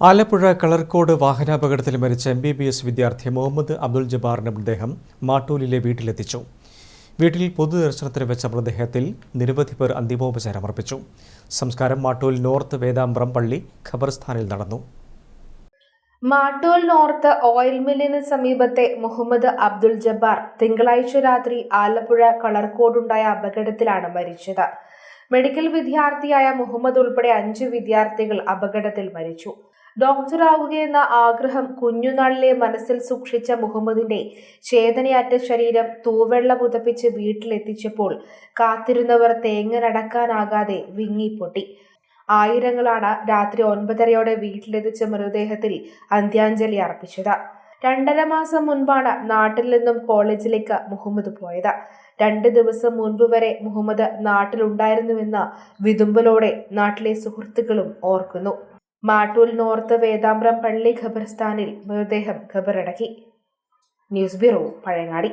ആലപ്പുഴ കളർക്കോട് വാഹനാപകടത്തിൽ മരിച്ച M B B S വിദ്യാർത്ഥി മുഹമ്മദ് അബ്ദുൽ ജബാറിന്റെ മൃതദേഹം മാട്ടൂലിലെ വീട്ടിലെത്തിച്ചു. വീട്ടിൽ പൊതുദർശനത്തിന് വെച്ച മൃതദേഹത്തിൽ നിരവധി പേർ അന്തിമോപചാരം അർപ്പിച്ചു. സംസ്കാരം മാട്ടൂൽ നോർത്ത് വേദാമ്പ്രം പള്ളി ഖബർസ്ഥാനിൽ നടന്നു. മാട്ടോൽ നോർത്ത് ഓയിൽ മില്ലിന് സമീപത്തെ മുഹമ്മദ് അബ്ദുൽ ജബ്ബാർ തിങ്കളാഴ്ച രാത്രി ആലപ്പുഴ കളർക്കോടുണ്ടായ അപകടത്തിലാണ് മരിച്ചത്. മെഡിക്കൽ വിദ്യാർത്ഥിയായ മുഹമ്മദ് ഉൾപ്പെടെ അഞ്ച് വിദ്യാർത്ഥികൾ അപകടത്തിൽ മരിച്ചു. ഡോക്ടറാവുകയെന്ന ആഗ്രഹം കുഞ്ഞുനാളിലെ മനസ്സിൽ സൂക്ഷിച്ച മുഹമ്മദിന്റെ ചേതനയാറ്റ ശരീരം തൂവെള്ള പുതപ്പിച്ച് വീട്ടിലെത്തിച്ചപ്പോൾ കാത്തിരുന്നവർ തേങ്ങനടക്കാനാകാതെ വിങ്ങിപ്പൊട്ടി. ആയിരങ്ങളാണ് രാത്രി ഒൻപതരയോടെ വീട്ടിലെത്തിച്ച മൃതദേഹത്തിൽ അന്ത്യാഞ്ജലി അർപ്പിച്ചത്. രണ്ടര മാസം മുൻപാണ് നാട്ടിൽ നിന്നും കോളേജിലേക്ക് മുഹമ്മദ് പോയത്. രണ്ട് ദിവസം മുൻപ് വരെ മുഹമ്മദ് നാട്ടിലുണ്ടായിരുന്നുവെന്ന വിതുമ്പലോടെ നാട്ടിലെ സുഹൃത്തുക്കളും ഓർക്കുന്നു. മാട്ടൂൽ നോർത്ത് വേദാമ്പ്രം പള്ളി ഖബർസ്ഥാനിൽ മൃതദേഹം ഖബറടക്കി. News bureau Pazhayangadi.